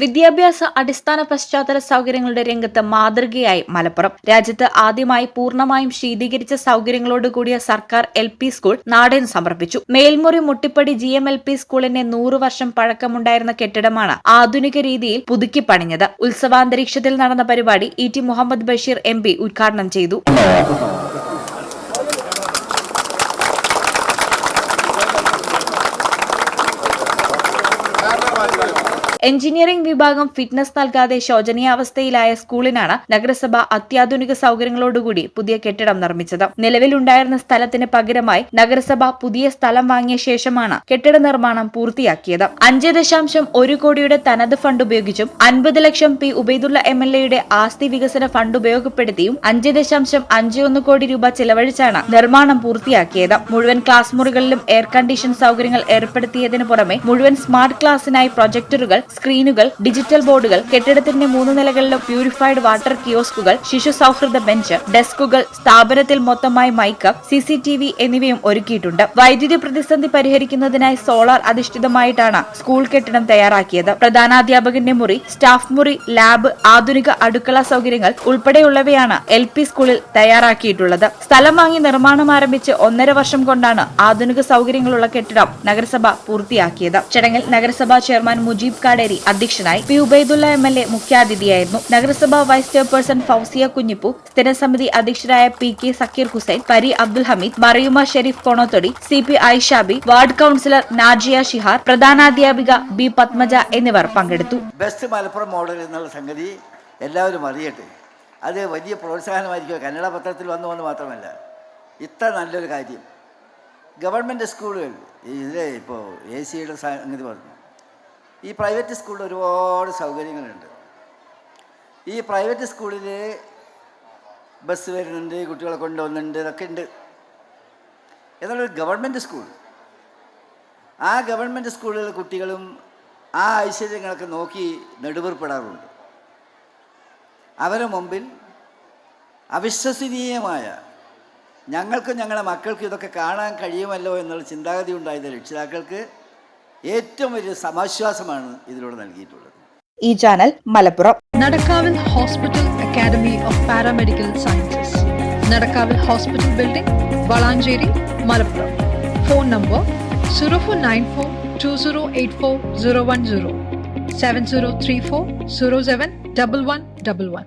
വിദ്യാഭ്യാസ അടിസ്ഥാന പശ്ചാത്തല സൗകര്യങ്ങളുടെ രംഗത്ത് മാതൃകയായി മലപ്പുറം. രാജ്യത്ത് ആദ്യമായി പൂർണമായും ശീതീകരിച്ച സൗകര്യങ്ങളോടുകൂടിയ സർക്കാർ എൽ പി സ്കൂൾ നാടിന് സമർപ്പിച്ചു. Melmuri Muttippadi G M L P സ്കൂളിന്റെ നൂറു വർഷം പഴക്കമുണ്ടായിരുന്ന കെട്ടിടമാണ് ആധുനിക രീതിയിൽ പുതുക്കി പണിഞ്ഞത്. ഉത്സവാന്തരീക്ഷത്തിൽ നടന്ന പരിപാടി E T Muhammad Basheer M P ഉദ്ഘാടനം ചെയ്തു. എഞ്ചിനീയറിംഗ് വിഭാഗം ഫിറ്റ്നസ് നൽകാതെ ശോചനീയാവസ്ഥയിലായ സ്കൂളിനാണ് നഗരസഭ അത്യാധുനിക സൗകര്യങ്ങളോടുകൂടി പുതിയ കെട്ടിടം നിർമ്മിച്ചത്. നിലവിലുണ്ടായിരുന്ന സ്ഥലത്തിന് പകരമായി നഗരസഭ പുതിയ സ്ഥലം വാങ്ങിയ ശേഷമാണ് കെട്ടിട നിർമ്മാണം പൂർത്തിയാക്കിയത്. അഞ്ച് ദശാംശം ഒരു കോടിയുടെ തനത് ഫണ്ട് ഉപയോഗിച്ചും അൻപത് lakh P Ubaidulla M L എയുടെ ആസ്തി വികസന ഫണ്ട് ഉപയോഗപ്പെടുത്തിയും അഞ്ച് ദശാംശം അഞ്ച് ഒന്ന് കോടി രൂപ ചെലവഴിച്ചാണ് നിർമ്മാണം പൂർത്തിയാക്കിയത്. മുഴുവൻ ക്ലാസ് മുറികളിലും എയർ കണ്ടീഷൻ സൗകര്യങ്ങൾ ഏർപ്പെടുത്തിയതിനു പുറമെ മുഴുവൻ സ്മാർട്ട് ക്ലാസിനായി പ്രൊജക്ടറുകൾ സ്ക്രീനുകൾ ഡിജിറ്റൽ ബോർഡുകൾ കെട്ടിടത്തിന്റെ മൂന്ന് നിലകളിലും പ്യൂരിഫൈഡ് വാട്ടർ കിയോസ്കുകൾ ശിശു സൗഹൃദ ബെഞ്ച് ഡെസ്കുകൾ സ്ഥാപനത്തിൽ മൊത്തമായി മൈക്കപ്പ് സി സി ടി വി എന്നിവയും ഒരുക്കിയിട്ടുണ്ട്. വൈദ്യുതി പ്രതിസന്ധി പരിഹരിക്കുന്നതിനായി സോളാർ അധിഷ്ഠിതമായിട്ടാണ് സ്കൂൾ കെട്ടിടം തയ്യാറാക്കിയത്. പ്രധാനാധ്യാപകന്റെ മുറി സ്റ്റാഫ് മുറി ലാബ് ആധുനിക അടുക്കള സൗകര്യങ്ങൾ ഉൾപ്പെടെയുള്ളവയാണ് എൽ പി സ്കൂളിൽ തയ്യാറാക്കിയിട്ടുള്ളത്. സ്ഥലം വാങ്ങി നിർമ്മാണം ആരംഭിച്ച് ഒന്നര വർഷം കൊണ്ടാണ് ആധുനിക സൗകര്യങ്ങളുള്ള കെട്ടിടം നഗരസഭ പൂർത്തിയാക്കിയത്. ചടങ്ങിൽ നഗരസഭാ ചെയർമാൻ മുജീബ് കാടേരി അധ്യക്ഷനായി P Ubaidulla M L A മുഖ്യാതിഥിയായിരുന്നു. നഗരസഭാ വൈസ് ചെയർപേഴ്സൺ ഫൗസിയ കുഞ്ഞിപ്പു സ്ഥിരസമിതി അധ്യക്ഷരായ P K Zakir Hussain Pari Abdul Hameed Mariyuma Sherif Konathodi C P Aishabi ward councillor Najiya Shihar പ്രധാനാധ്യാപിക B Padmaja എന്നിവർ പങ്കെടുത്തു. ബെസ്റ്റ് മലപ്പുറം മോഡൽ എന്നുള്ള സംഗതി എല്ലാവരും അറിയട്ടെ. അത് വലിയ പ്രോത്സാഹനമായിരിക്കും. കന്നഡ പത്രത്തിൽ വന്നു വന്ന് മാത്രമല്ല. ഇത്ര നല്ലൊരു കാര്യം. ഗവൺമെന്റ് സ്കൂളുകൾ ഇതിൽ ഇപ്പോൾ എ സിയുടെ സംഗതി പറഞ്ഞു. ഈ പ്രൈവറ്റ് സ്കൂളിൽ ഒരുപാട് സൗകര്യങ്ങളുണ്ട്. ഈ പ്രൈവറ്റ് സ്കൂളിൽ ബസ് വരുന്നുണ്ട് കുട്ടികളെ കൊണ്ടുവന്നുണ്ട് ഇതൊക്കെ ഉണ്ട്. എന്നുള്ളൊരു ഗവൺമെന്റ് സ്കൂൾ ആ ഗവൺമെന്റ് സ്കൂളിലെ കുട്ടികളും ആ ഐശ്വര്യങ്ങളൊക്കെ നോക്കി നെടുവേർപ്പെടാറുണ്ട്. അവരെ മുമ്പിൽ അവിശ്വസനീയമായ ഞങ്ങൾക്കും ഞങ്ങളുടെ മക്കൾക്കും ഇതൊക്കെ കാണാൻ കഴിയുമല്ലോ എന്നുള്ള ചിന്താഗതി ഉണ്ടായത് രക്ഷിതാക്കൾക്ക് ഏറ്റവും വലിയ സമാശ്വാസമാണ് ഇതിലൂടെ നൽകിയിട്ടുള്ളത്. ഈ channel Malappuram. Nadakkavil hospital academy of paramedical sciences. Nadakkavil hospital building Valanchery Malappuram. Phone number zero four nine four two zero eight four zero one zero. Seven zero three four zero seven double one double one.